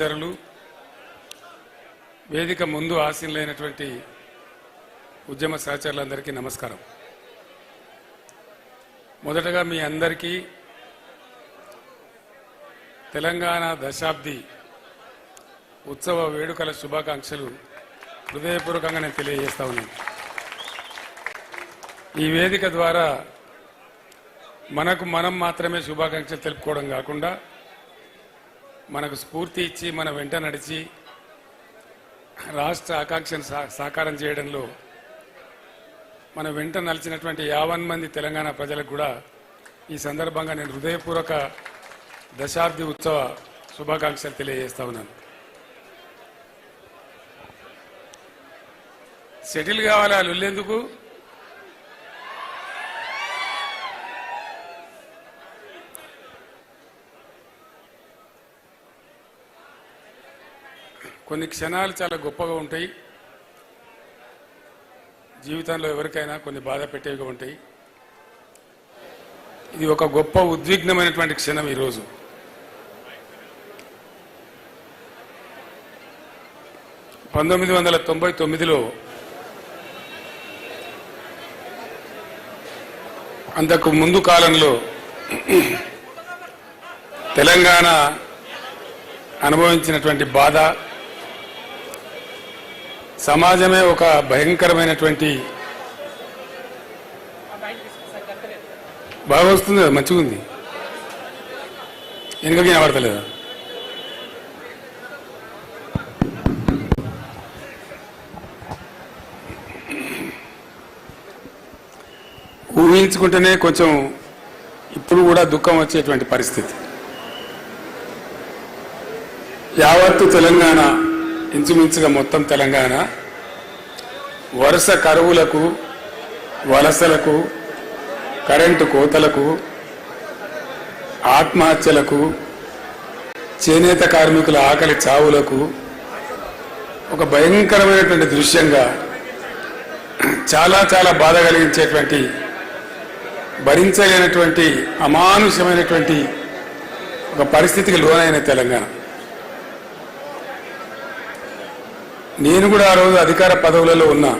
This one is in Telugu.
సోదరులు వేదిక ముందు ఆశీనులైనటువంటి ఉద్యమ సహచరులందరికీ నమస్కారం. మొదటగా మీ అందరికీ తెలంగాణ దశాబ్ది ఉత్సవ వేడుకల శుభాకాంక్షలు హృదయపూర్వకంగా నేను తెలియజేస్తా ఉన్నాను. ఈ వేదిక ద్వారా మనకు మనం మాత్రమే శుభాకాంక్షలు తెలుపుకోవడం కాకుండా మనకు స్ఫూర్తి ఇచ్చి మన వెంట నడిచి రాష్ట్ర ఆకాంక్షను సా- సాకారం చేయడంలో మన వెంట నలిచినటువంటి యావన్ మంది తెలంగాణ ప్రజలకు కూడా ఈ సందర్భంగా నేను హృదయపూర్వక దశాబ్ది ఉత్సవ శుభాకాంక్షలు తెలియజేస్తా ఉన్నాను. సెటిల్ కావాలి వాళ్ళు వెళ్ళేందుకు కొన్ని క్షణాలు చాలా గొప్పగా ఉంటాయి. జీవితంలో ఎవరికైనా కొన్ని బాధ పెట్టేవిగా ఉంటాయి. ఇది ఒక గొప్ప ఉద్విగ్నమైనటువంటి క్షణం ఈరోజు. పంతొమ్మిది వందల తొంభై తొమ్మిదిలో అంతకు ముందు కాలంలో తెలంగాణ అనుభవించినటువంటి బాధ సమాజమే ఒక భయంకరమైనటువంటి బాగా వస్తుంది కదా మంచిగా ఉంది. వెనుకకి వినబడతలేదా. ఊహించుకుంటేనే కొంచెం ఇప్పుడు కూడా దుఃఖం వచ్చేటువంటి పరిస్థితి. యావత్తు తెలంగాణ ఇంచుమించుగా మొత్తం తెలంగాణ. వరుస కరువులకు వలసలకు కరెంటు కోతలకు ఆత్మహత్యలకు చేనేత కార్మికుల ఆకలి చావులకు ఒక భయంకరమైనటువంటి దృశ్యంగా చాలా చాలా బాధ కలిగించేటువంటి భరించలేనటువంటి అమానుషమైనటువంటి ఒక పరిస్థితికి లోనైన తెలంగాణ. నేను కూడా ఆ రోజు అధికార పదవులలో ఉన్నా.